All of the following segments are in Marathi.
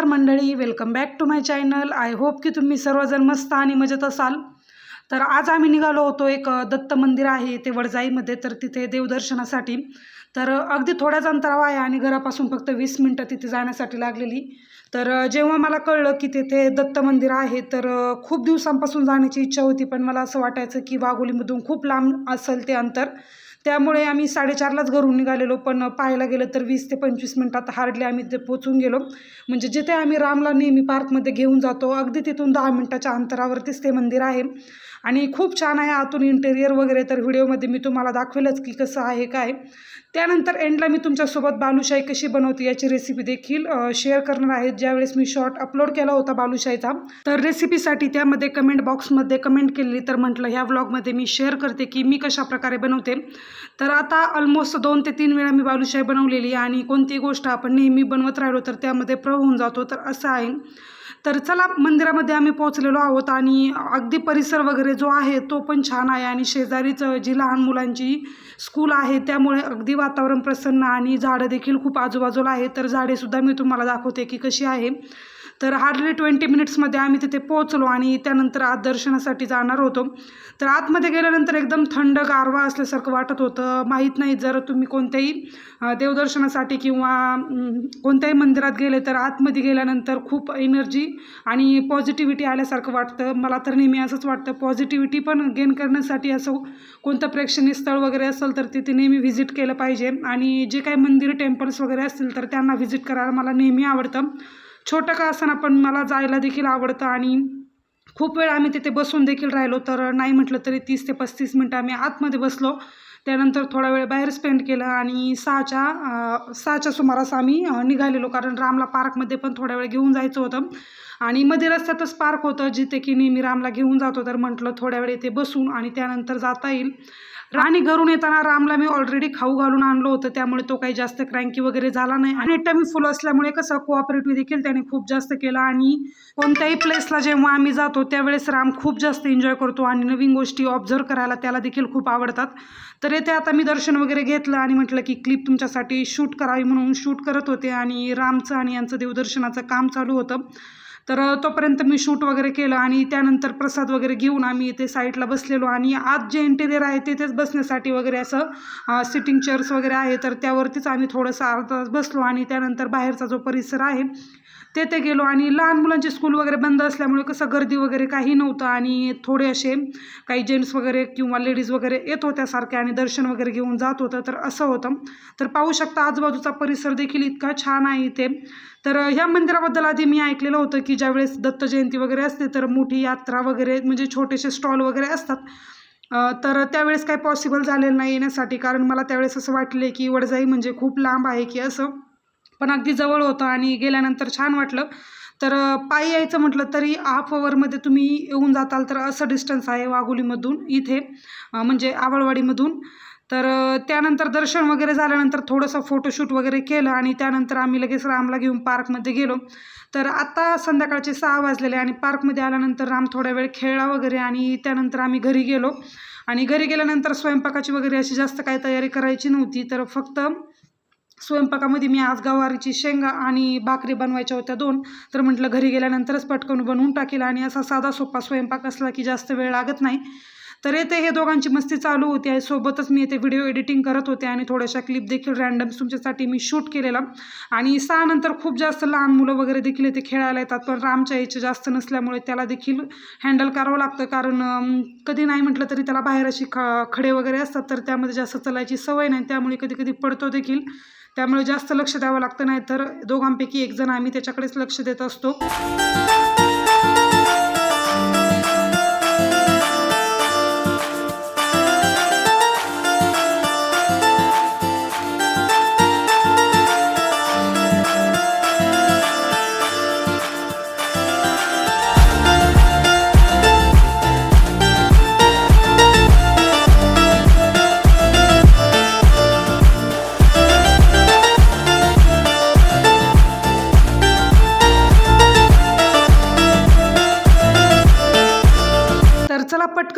नमस्कार मंडळी welcome back to my channel I hope की तुम्ही सर्वजण मस्त आणि मजेत असाल. तर आज आम्ही निघालो होतो एक दत्त मंदिर आहे ते वडजाईमध्ये तर तिथे देवदर्शनासाठी. तर अगदी थोड्याच अंतरावर आहे आणि घरापासून फक्त वीस मिनटं तिथे जाण्यासाठी लागलेली. तर जेव्हा मला कळलं की तिथे दत्त मंदिर आहे तर खूप दिवसांपासून जाण्याची इच्छा होती. पण मला असं वाटायचं की वाघोलीमधून खूप लांब असेल ते अंतर. त्यामुळे आम्ही साडेचारलाच घरून निघालेलो पण पाहायला गेलं तर वीस ते पंचवीस मिनटात हार्डली आम्ही ते पोचून गेलो. म्हणजे जिथे आम्ही रामला नेहमी पार्कमध्ये घेऊन जातो अगदी तिथून दहा मिनटाच्या अंतरावरतीच ते मंदिर आहे. आणि खूप छान आहे आतून इंटेरियर वगैरे तर व्हिडिओमध्ये मी तुम्हाला दाखवेलच की कसं आहे काय त्यानंतर एंडला मी तुमच्यासोबत बालुशाही कशी बनवते याची रेसिपी देखील शेअर करणार आहे. ज्यावेळेस मी शॉर्ट अपलोड केला होता बालुशाहीचा तर रेसिपीसाठी त्यामध्ये कमेंट बॉक्समध्ये कमेंट केली तर म्हटलं ह्या व्लॉगमध्ये मी शेअर करते की मी कशा प्रकारे बनवते. तर आता ऑलमोस्ट दोन ते तीन वेळा मी बालुशाही बनवलेली आहे आणि कोणती गोष्ट आपण नेहमी बनवत राहिलो तर त्यामध्ये प्र होऊन जातो तर असं आहे. तर चला मंदिरामध्ये आम्ही पोहोचलेलो आहोत आणि अगदी परिसर वगैरे जो आहे तो पण छान आहे आणि शेजारीच जी लहान मुलांची स्कूल आहे त्यामुळे अगदी वातावरण प्रसन्न आणि झाडं देखील खूप आजूबाजूला आहे तर झाडेसुद्धा मी तुम्हाला दाखवते की कशी आहे. तर हार्डली ट्वेंटी मिनिट्समध्ये आम्ही तिथे पोहोचलो आणि त्यानंतर आत दर्शनासाठी जाणार होतो. तर आतमध्ये गेल्यानंतर एकदम थंड गारवा असल्यासारखं वाटत होतं. माहीत नाही जर तुम्ही कोणत्याही देवदर्शनासाठी किंवा कोणत्याही मंदिरात गेले तर आतमध्ये गेल्यानंतर खूप एनर्जी आणि पॉझिटिव्हिटी आल्यासारखं वाटतं. मला तर नेहमी असंच वाटतं. पॉझिटिव्हिटी पण गेन करण्यासाठी असं कोणतं प्रेक्षणीय स्थळ वगैरे असेल तर तिथे नेहमी व्हिजिट केलं पाहिजे. आणि जे काही मंदिर टेम्पल्स वगैरे असतील तर त्यांना व्हिजिट करायला मला नेहमी आवडतं. छोटं का असताना पण मला जायला देखील आवडतं आणि खूप वेळ आम्ही तिथे बसून देखील राहिलो तर नाही म्हटलं तरी तीस ते पस्तीस मिनटं आम्ही आतमध्ये बसलो. त्यानंतर थोडा वेळ बाहेर स्पेंड केलं आणि सहाच्या सहाच्या सुमारास आम्ही निघालेलो कारण रामला पार्कमध्ये पण थोडा वेळ घेऊन जायचं होतं. आणि मध्ये रस्त्यातच पार्क होतं जिथे की नेहमी रामला घेऊन जातो तर म्हटलं थोड्या वेळ इथे बसून आणि त्यानंतर जाता येईल. आणि घरून येताना रामला मी ऑलरेडी खाऊ घालून आणलं होतं. त्यामुळे तो काही जास्त क्रँकी वगैरे झाला नाही. आणि टमी फुल असल्यामुळे कसं कोऑपरेटिव्ह देखील त्याने खूप जास्त केलं. आणि कोणत्याही प्लेसला जेव्हा आम्ही जातो त्यावेळेस राम खूप जास्त एन्जॉय करतो. आणि नवीन गोष्टी ऑब्झर्व करायला त्याला देखील खूप आवडतात. तर येथे आता मी दर्शन वगैरे घेतलं आणि म्हटलं की क्लिप तुमच्यासाठी शूट करावी म्हणून शूट करत होते. आणि रामचं आणि यांचं देवदर्शनाचं काम चालू होतं. तर तोपर्यंत मी शूट वगैरे केलं आणि त्यानंतर प्रसाद वगैरे घेऊन आम्ही इथे साईडला बसलेलो आणि आज जे इंटेरियर आहे तिथेच बसण्यासाठी वगैरे असं सिटिंग चेअर्स वगैरे आहे तर त्यावरतीच आम्ही थोडंसं अर्धा तास बसलो आणि त्यानंतर बाहेरचा जो परिसर आहे तेथे गेलो आणि लहान मुलांचे स्कूल वगैरे बंद असल्यामुळे कसं गर्दी वगैरे काही नव्हतं आणि थोडे असे काही जेंट्स वगैरे किंवा लेडीज वगैरे येत होत्या सारखे आणि दर्शन वगैरे घेऊन जात होतं. तर असं होतं. तर पाहू शकता आजूबाजूचा परिसर देखील इतका छान आहे इथे. तर ह्या मंदिराबद्दल आधी मी ऐकलेलं होतं की ज्यावेळेस दत्त जयंती वगैरे असते तर मोठी यात्रा वगैरे म्हणजे छोटेसे स्टॉल वगैरे असतात. तर त्यावेळेस काही पॉसिबल झालेलं नाही येण्यासाठी. कारण मला त्यावेळेस असं वाटले की वडजाई म्हणजे खूप लांब आहे की असं पण अगदी जवळ होतं आणि गेल्यानंतर छान वाटलं. तर पायी यायचं म्हटलं तरी हाफ अवरमध्ये तुम्ही येऊन जाताल तर असं डिस्टन्स आहे वाघोलीमधून इथे म्हणजे आवळवाडीमधून. तर त्यानंतर दर्शन वगैरे झाल्यानंतर थोडंसं फोटोशूट वगैरे केलं आणि त्यानंतर आम्ही लगेच रामला घेऊन पार्कमध्ये गेलो. तर आता संध्याकाळचे सहा वाजलेले आणि पार्कमध्ये आल्यानंतर राम थोड्या वेळ खेळला वगैरे आणि त्यानंतर आम्ही घरी गेलो. आणि घरी गेल्यानंतर स्वयंपाकाची वगैरे अशी जास्त काही तयारी करायची नव्हती तर फक्त स्वयंपाकामध्ये मी आज गवारीची शेंगा आणि भाकरी बनवायच्या होत्या दोन. तर म्हटलं घरी गेल्यानंतरच पटकन बनवून टाकेल आणि असा साधा सोपा स्वयंपाक असला की जास्त वेळ लागत नाही. तर येथे हे दोघांची मस्ती चालू होती आहे सोबतच मी येथे व्हिडिओ एडिटिंग करत होते आणि थोड्याशा क्लिप देखील रँडम तुमच्यासाठी मी शूट केलेला. आणि सहानंतर खूप जास्त लहान मुलं वगैरे देखील इथे खेळायला येतात पण रामच्या याचे जास्त नसल्यामुळे त्याला देखील हँडल करावं लागतं. कारण कधी नाही म्हटलं तरी त्याला बाहेर अशी ख खडे वगैरे असतात तर त्यामध्ये जास्त चलायची सवय नाही. त्यामुळे कधी कधी पडतो देखील. त्यामुळे जास्त लक्ष द्यावं लागतं नाही तर दोघांपैकी एक जण आम्ही त्याच्याकडेच लक्ष देत असतो.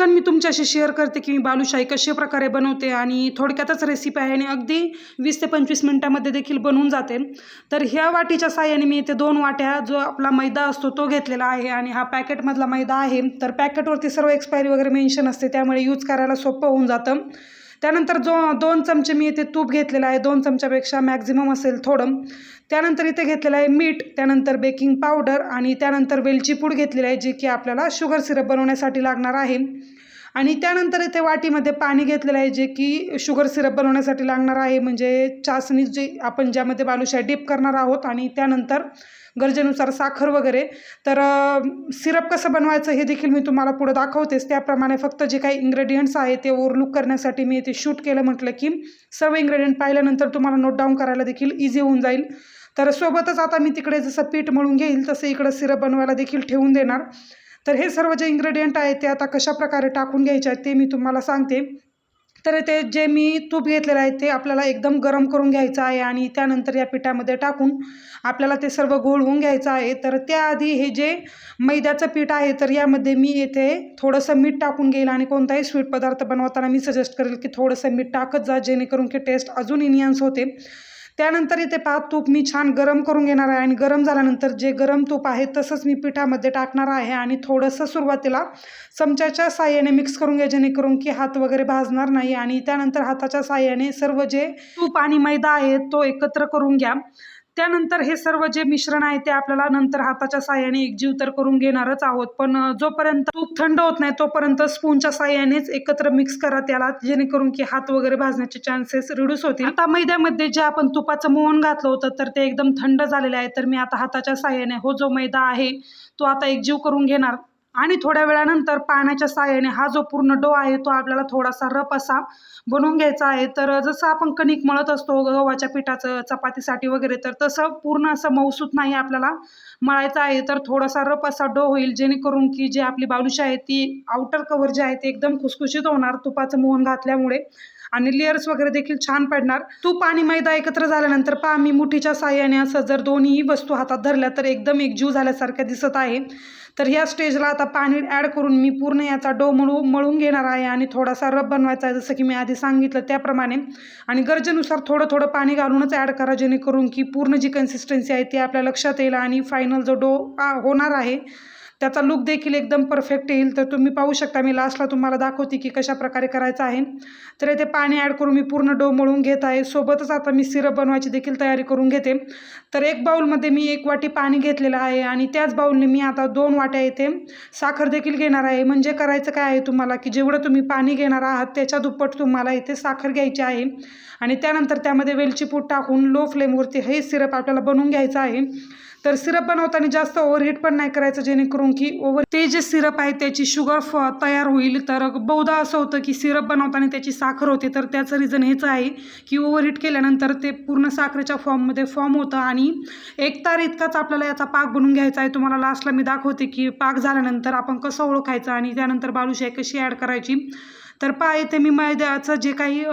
पटकन मी तुमच्याशी शेअर करते की मी बालुशाही कशा प्रकारे बनवते आणि थोडक्यातच रेसिपी आहे आणि अगदी वीस ते पंचवीस मिनटामध्ये देखील बनवून जाते. तर ह्या वाटीच्या साह्याने मी इथे दोन वाट्या जो आपला मैदा असतो तो घेतलेला आहे आणि हा पॅकेटमधला मैदा आहे. तर पॅकेटवरती सर्व एक्सपायरी वगैरे मेन्शन असते त्यामुळे यूज करायला सोपं होऊन जातं. त्यानंतर जो दोन चमचे मी इथे तूप घेतलेलं आहे दोन चमच्यापेक्षा मॅक्झिमम असेल थोडं. त्यानंतर इथे घेतलेलं आहे मीठ त्यानंतर बेकिंग पावडर आणि त्यानंतर वेलची पूड घेतलेली आहे जी की आपल्याला शुगर सिरप बनवण्यासाठी लागणार आहे. आणि त्यानंतर इथे वाटीमध्ये पाणी घेतलेलं आहे जे की शुगर सिरप बनवण्यासाठी लागणार आहे. म्हणजे चाचणी जी आपण ज्यामध्ये बालुशाही डीप करणार आहोत आणि त्यानंतर गरजेनुसार साखर वगैरे. तर सिरप कसं बनवायचं हे देखील मी तुम्हाला पुढं दाखवतेच. त्याप्रमाणे फक्त जे काही इंग्रेडियंट्स आहे ते ओव्हरलुक करण्यासाठी मी इथे शूट केलं म्हटलं की सर्व इंग्रेडियंट पाहिल्यानंतर तुम्हाला नोट डाऊन करायला देखील इझी होऊन जाईल. तर सोबतच आता मी तिकडे जसं पीठ मळून घेईल तसं इकडं सिरप बनवायला देखील ठेवून देणार. तर हे सर्व जे इन्ग्रेडियंट आहेत ते आता कशा प्रकारे टाकून घ्यायचे आहेत ते मी तुम्हाला सांगते. तर ते जे मी तूप घेतलेलं आहे ते आपल्याला एकदम गरम करून घ्यायचं आहे आणि त्यानंतर या पिठामध्ये टाकून आपल्याला ते सर्व घोळवून घ्यायचं आहे. तर त्याआधी हे जे मैद्याचं पीठ आहे तर यामध्ये मी येथे थोडंसं मीठ टाकून घेईल आणि कोणताही स्वीट पदार्थ बनवताना मी सजेस्ट करेल की थोडंसं मीठ टाकत जा जेणेकरून की टेस्ट अजून इनियन्स होते. त्यानंतर इथे पहा तूप मी छान गरम करून घेणार आहे आणि गरम झाल्यानंतर जे गरम तूप आहे तसंच मी पिठामध्ये टाकणार आहे आणि थोडंसं सुरुवातीला चमच्याच्या साह्याने मिक्स करून घ्या जेणेकरून की हात वगैरे भाजणार नाही आणि त्यानंतर हाताच्या साह्याने सर्व जे तूप आणि मैदा आहे तो एकत्र करून घ्या. त्यानंतर हे सर्व जे मिश्रण आहे ते आपल्याला नंतर हाताच्या साह्याने एकजीव तर करून घेणारच आहोत. पण जोपर्यंत तूप थंड होत नाही तोपर्यंत स्पूनच्या साह्यानेच एकत्र मिक्स करा त्याला जेणेकरून की हात वगैरे भाजण्याचे चान्सेस रिड्यूस होतील. आता मैद्यामध्ये जे आपण तुपाचं मोहन घातलं होतं तर ते एकदम थंड झालेलं आहे. तर मी आता हाताच्या साह्याने हो जो मैदा आहे तो आता एकजीव करून घेणार. आणि थोड्या वेळानंतर पाण्याच्या साह्याने हा जो पूर्ण डो आहे तो आपल्याला थोडासा रप असा बनवून घ्यायचा आहे. तर जसं आपण कणिक मळत असतो गव्हाच्या पिठाचं चपातीसाठी वगैरे तर तसं पूर्ण असं मौसूत नाही आपल्याला मळायचं आहे. तर थोडासा रप असा डो होईल जेणेकरून की जी आपली बालुशी आहे ती आउटर कवर जे आहे ती एकदम खुसखुशीत होणार तुपाचं मोहन घातल्यामुळे. आणि लेअर्स वगैरे देखील छान पडणार. तूप आणि मैदा एकत्र झाल्यानंतर पहा मी मुठीच्या साह्याने असं जर दोन्ही वस्तू हातात धरल्या तर एकदम एकजीव झाल्यासारख्या दिसत आहे. तर ह्या स्टेजला आता पाणी ॲड करून मी पूर्ण याचा डो मळू मळून घेणार आहे आणि थोडासा रब बनवायचा आहे जसं की मी आधी सांगितलं त्याप्रमाणे. आणि गरजेनुसार थोडं थोडं पाणी घालूनच ॲड करा जेणेकरून की पूर्ण जी कन्सिस्टन्सी आहे ती आपल्या लक्षात येईल आणि फायनल जो डो होणार आहे त्याचा लुक देखील एकदम परफेक्ट येईल. तर तुम्ही पाहू शकता मी लास्टला तुम्हाला दाखवते की कशा प्रकारे करायचं आहे. तर येथे पाणी ॲड करून मी पूर्ण डो मळून घेत आहे. सोबतच आता मी सिरप बनवायची देखील तयारी करून घेते. तर एक बाऊलमध्ये मी एक वाटी पाणी घेतलेलं आहे आणि त्याच बाऊलने मी आता दोन वाट्या येथे साखर देखील घेणार आहे. म्हणजे करायचं काय आहे तुम्हाला की जेवढं तुम्ही पाणी घेणार आहात त्याच्या दुप्पट तुम्हाला इथे साखर घ्यायची आहे. आणि त्यानंतर त्यामध्ये वेलची पूड टाकून लो फ्लेमवरती हे सिरप आपल्याला बनवून घ्यायचं आहे. तर सिरप बनवताना जास्त ओव्हरहीट पण नाही करायचं जेणेकरून की ओव्हर ते जे सिरप आहे त्याची शुगर फ तयार होईल. तर बहुधा असं होतं की सिरप बनवताना त्याची साखर होते. तर त्याचं रिझन हेच आहे की ओव्हरहीट केल्यानंतर ते पूर्ण साखरेच्या फॉर्ममध्ये फॉर्म होतं आणि एक तार इतकाच आपल्याला याचा पाक बनवून घ्यायचा आहे. तुम्हाला लास्टला मी दाखवते की पाक झाल्यानंतर आपण कसं ओळखायचं आणि त्यानंतर बालुशाही कशी ॲड करायची. तर पहा इथे मी मैद्याचं जे काही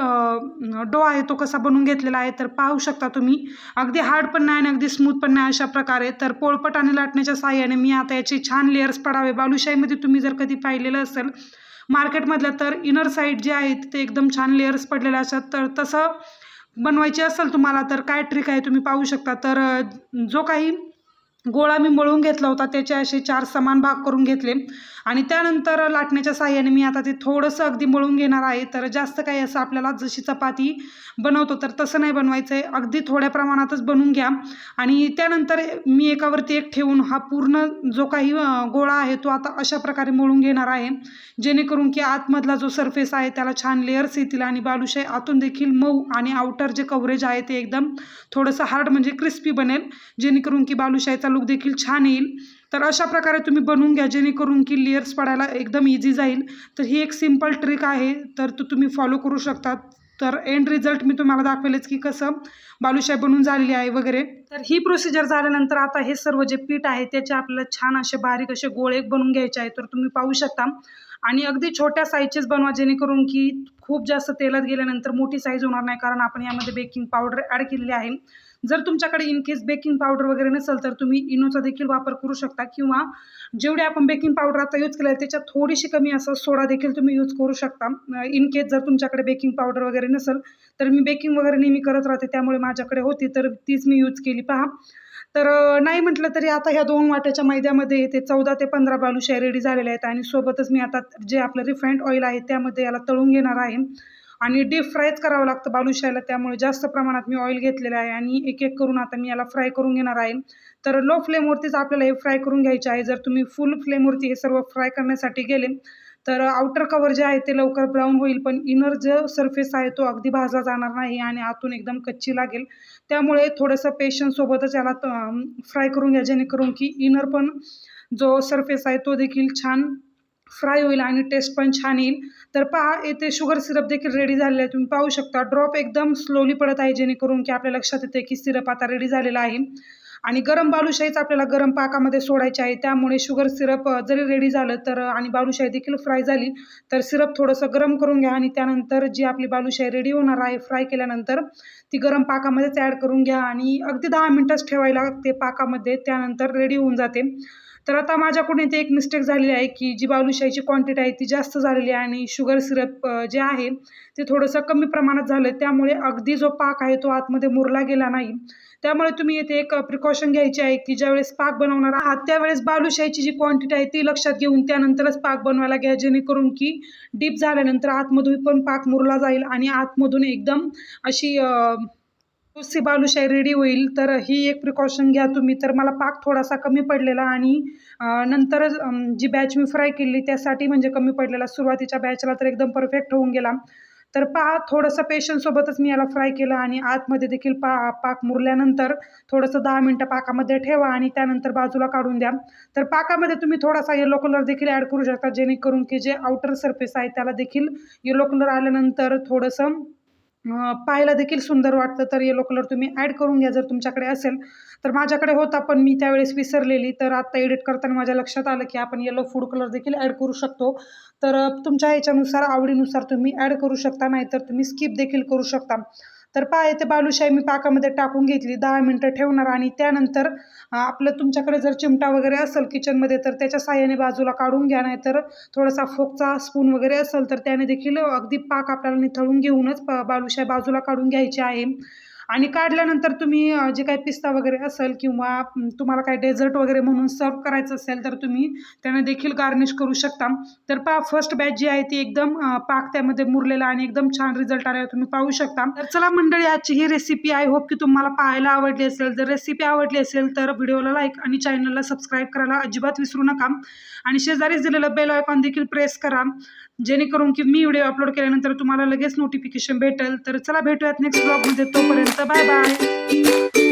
डो आहे तो कसा बनवून घेतलेला आहे तर पाहू शकता तुम्ही. अगदी हार्ड पण नाही आणि अगदी स्मूथ पण नाही अशा प्रकारे. तर पोळपट आणि लाटण्याच्या साह्याने मी आता याचे छान लेअर्स पडावे. बालुशाहीमध्ये तुम्ही जर कधी पाहिलेलं असेल मार्केटमधल्या तर इनर साईड जे आहे ते एकदम छान लेअर्स पडलेले असतात. तर तसं बनवायची असेल तुम्हाला तर काय ट्रिक आहे तुम्ही पाहू शकता. तर जो काही गोळा मी मळून घेतला होता त्याचे असे चार समान भाग करून घेतले. आणि त्यानंतर लाटण्याच्या साह्याने मी आता ते थोडंसं अगदी मळून घेणार आहे. तर जास्त काही असं आपल्याला जशी चपाती बनवतो तर तसं नाही बनवायचं आहे अगदी थोड्या प्रमाणातच बनवून घ्या. आणि त्यानंतर मी एकावरती एक ठेवून हा पूर्ण जो काही गोळा आहे तो आता अशा प्रकारे मळून घेणार आहे. जेणेकरून की आतमधला जो सरफेस आहे त्याला छान लेअर्स येतील आणि बालुशाही आतून देखील मऊ आणि आउटर जे कव्हरेज आहे ते एकदम थोडंसं हार्ड म्हणजे क्रिस्पी बनेल. जेणेकरून की बालुशाहीचा लुक देखील छान येईल. तर अशा प्रकारे तुम्ही बनवून घ्या जेणेकरून की लेअर्स पडायला एकदम इझी जाईल. तर ही एक सिंपल ट्रिक आहे तर तो तुम्ही फॉलो करू शकता. तर एंड रिझल्ट मी तुम्हाला दाखवेलच की कसं बालुशाही बनवून झालेली आहे वगैरे. तर ही प्रोसिजर झाल्यानंतर आता हे सर्व जे पीठ आहे त्याचे आपल्याला छान असे बारीक असे गोळे बनवून घ्यायचे आहे तर तुम्ही पाहू शकता. आणि अगदी छोट्या साईजचेच बनवा जेणेकरून की खूप जास्त तेलात गेल्यानंतर मोठी साईज होणार नाही कारण आपण यामध्ये बेकिंग पावडर ॲड केलेली आहे. जर तुमच्याकडे इन केस बेकिंग पावडर वगैरे नसेल तर तुम्ही इनोचा देखील वापर करू शकता किंवा जेवढे आपण बेकिंग पावडर आता यूज केलं आहे त्याच्यात थोडीशी कमी असं सोडा देखील तुम्ही यूज करू शकता. इन केस जर तुमच्याकडे बेकिंग पावडर वगैरे नसेल तर मी बेकिंग वगैरे नेहमी करत राहते त्यामुळे माझ्याकडे होती तर तीच मी यूज केली. पहा तर नाही म्हटलं तरी आता ह्या दोन वाट्याच्या मैद्यामध्ये ते चौदा ते पंधरा बालुशाही रेडी झालेले आहेत आणि सोबतच मी आता जे आपलं रिफाईंड ऑइल आहे त्यामध्ये याला तळून घेणार आहे. आणि डीप फ्रायच करावं लागतं बालुशाहीला त्यामुळे जास्त प्रमाणात मी ऑइल घेतलेलं आहे आणि एक एक करून आता मी याला फ्राय करून घेणार आहे. तर लो फ्लेमवरतीच आपल्याला हे फ्राय करून घ्यायचे आहे. जर तुम्ही फुल फ्लेमवरती हे सर्व फ्राय करण्यासाठी गेले तर आउटर कवर जे आहे ते लवकर ब्राऊन होईल पण इनर जो सरफेस आहे तो अगदी भाजला जाणार नाही आणि आतून एकदम कच्ची लागेल. त्यामुळे थोडंसं पेशन्ससोबतच याला फ्राय करून घ्या जेणेकरून की इनर पण जो सरफेस आहे तो देखील छान फ्राय होईल आणि टेस्ट पण छान येईल. तर पहा येथे शुगर सिरप देखील रेडी झालेला आहे तुम्ही पाहू शकता ड्रॉप एकदम स्लोली पडत आहे जेणेकरून की आपल्या लक्षात येते की सिरप आता रेडी झालेला आहे. आणि गरम बालुशाहीच आपल्याला गरम पाकामध्ये सोडायची आहे. त्यामुळे शुगर सिरप जरी रेडी झालं तर आणि बालुशाही देखील फ्राय झाली तर सिरप थोडंसं गरम करून घ्या आणि त्यानंतर जी आपली बालुशाही रेडी होणार आहे फ्राय केल्यानंतर ती गरम पाकामध्येच ॲड करून घ्या आणि अगदी दहा मिनटंच ठेवायला लागते पाकामध्ये त्यानंतर रेडी होऊन जाते. तर आता माझ्याकडून इथे एक मिस्टेक झालेली आहे की जी बालुशाहीची क्वांटिटी आहे ती जास्त झालेली आहे आणि शुगर सिरप जे आहे ते थोडंसं कमी प्रमाणात झालं आहे त्यामुळे अगदी जो पाक आहे तो आतमध्ये मुरला गेला नाही. त्यामुळे तुम्ही येथे एक प्रिकॉशन घ्यायची आहे की ज्यावेळेस पाक बनवणार आहात त्यावेळेस बालुशाहीची जी क्वांटिटी आहे ती लक्षात घेऊन त्यानंतरच पाक बनवायला घ्या जेणेकरून की डीप झाल्यानंतर आतमधून पण पाक मुरला जाईल आणि आतमधून एकदम अशी अ, नुसती बालुशाही रेडी होईल. तर ही एक प्रिकॉशन घ्या तुम्ही. तर मला पाक थोडासा कमी पडलेला आणि नंतर जी बॅच मी फ्राय केली त्यासाठी म्हणजे कमी पडलेला. सुरुवातीच्या बॅचला तर एकदम परफेक्ट होऊन गेला. तर पहा थोडंसं पेशंटसोबतच मी याला फ्राय केलं आणि आतमध्ये देखील पा पाक मुरल्यानंतर थोडंसं दहा मिनटं पाकामध्ये ठेवा आणि त्यानंतर बाजूला काढून द्या. तर पाकामध्ये तुम्ही थोडासा येलो कलर देखील ॲड करू शकता जेणेकरून की जे आउटर सरफेस आहे त्याला देखील येलो कलर आल्यानंतर थोडंसं पाहायला देखील सुंदर वाटतं. तर येलो कलर तुम्ही ॲड करून घ्या जर तुमच्याकडे असेल. तर माझ्याकडे होता पण मी त्यावेळेस विसरलेली. तर आत्ता एडिट करताना माझ्या लक्षात आलं की आपण येलो फूड कलर देखील ॲड करू शकतो. तर तुमच्या ह्याच्यानुसार आवडीनुसार तुम्ही ॲड करू शकता. नाहीतर तुम्ही स्किप देखील करू शकता. तर पाय ते बालुशाही मी पाकामध्ये टाकून घेतली. दहा मिनटं ठेवणार आणि त्यानंतर आपलं तुमच्याकडे जर चिमटा वगैरे असेल किचनमध्ये तर त्याच्या साह्याने बाजूला काढून घ्या. नाही तर थोडासा फोकचा स्पून वगैरे असेल तर त्याने देखील अगदी पाक आपल्याला निथळून घेऊनच बालुशाही बाजूला काढून घ्यायची आहे. आणि काढल्यानंतर तुम्ही जे काही पिस्ता वगैरे असेल किंवा तुम्हाला काही डेझर्ट वगैरे म्हणून सर्व करायचं असेल तर तुम्ही त्याने देखील गार्निश करू शकता. तर पा फर्स्ट बॅच जी आहे ती एकदम पाक त्यामध्ये मुरलेला आणि एकदम छान रिझल्ट आला तुम्ही पाहू शकता. तर चला मंडळी आजची ही रेसिपी आय होप की तुम्हाला पाहायला आवडली असेल. जर रेसिपी आवडली असेल तर व्हिडिओला लाईक आणि चॅनलला सबस्क्राईब करायला अजिबात विसरू नका. आणि शेजारीच दिलेलं बेल आयकॉन देखील प्रेस करा. जेणेकरून की मी व्हिडिओ अपलोड केल्यानंतर तुम्हाला लगेच नोटिफिकेशन भेटेल. तर चला भेटूयात नेक्स्ट ब्लॉगमध्ये तोपर्यंत बाय बाय